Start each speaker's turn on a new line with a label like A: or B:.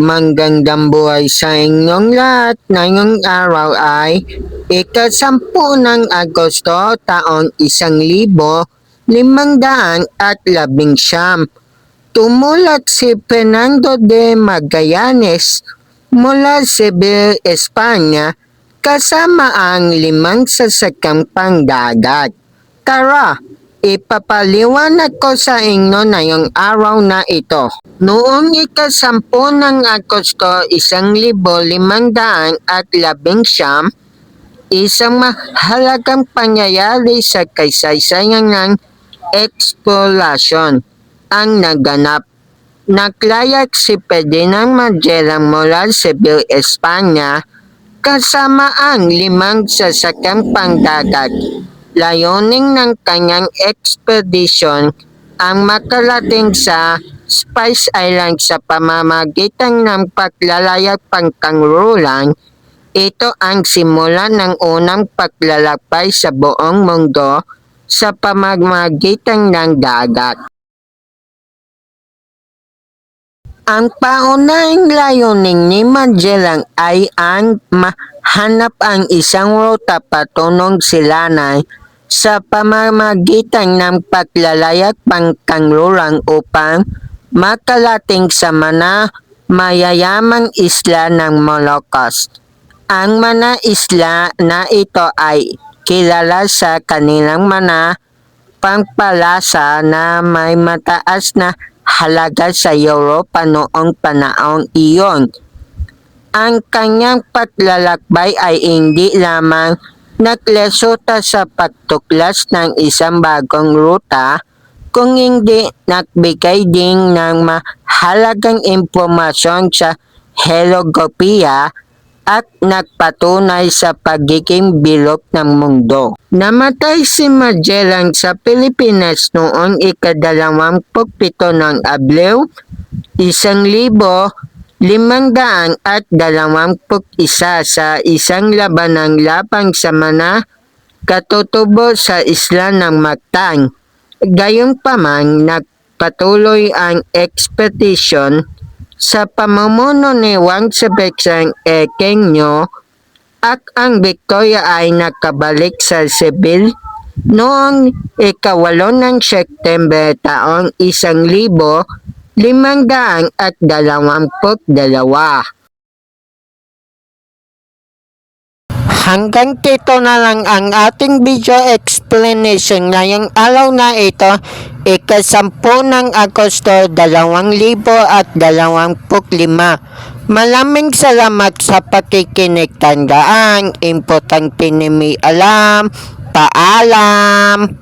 A: Manggandang buhay sa inyong lahat. Ngayong araw ay ikasampu ng Agosto taong isang libo limang daan at labing siyam. Tumulat si Fernando de Magallanes mula Seville, Espanya kasama ang limang sasakang pangdagat. Tara, ipapaliwanag ko sa inyo na yung araw na ito. Noong ikasampu ng Agosto, isang libo limang daan at labing siyam, isang mahalagang pangyayari sa kaysaysayan ng exploration ang naganap. Naklayak si Ferdinand Magellan mula Seville, Espanya kasama ang limang sasakang pangdagat. Layunin ng kanyang expedition ang makarating sa Spice Island sa pamamagitan ng paglalayag pangkangrulan. Ito ang simula ng unang paglalakbay sa buong mundo sa pamamagitan ng dagat. Ang paunahing layunin ni Magellan ay ang mahanap ang isang ruta patungong silanay sa pamamagitan ng paglalayag pangkanglulang upang makalating sa mana mayayamang isla ng Moluccas. Ang mana isla na ito ay kilala sa kanilang mana pangpalasa na may mataas na halaga sa Europa noong panahong iyon. Ang kanyang paglalakbay ay hindi lamang naglesuta sa pagtuklas ng isang bagong ruta, kung hindi nagbigay din ng mahalagang impormasyon sa Heliographia at nagpatunay sa pagiging bilog ng mundo. Namatay si Magellan sa Pilipinas noong ikadalawamput-pito ng Abril, isang libo limang daan at dalawamput isa sa isang labanang lapang sa mana katutubo sa isla ng Mactan. Gayunpaman, nagpatuloy ang expedition sa pamumuno ni Juan Sebastian Ekenyo at ang Victoria ay nakabalik sa Seville noong ikawalo ng September taong isang libo limang daang at dalawamput dalawa. Hanggang dito na lang ang ating video explanation ngayong araw na ito, ikasampu ng Agosto 2025. Maraming salamat sa pakikinig. Tandaan, importante ni may alam. Paalam!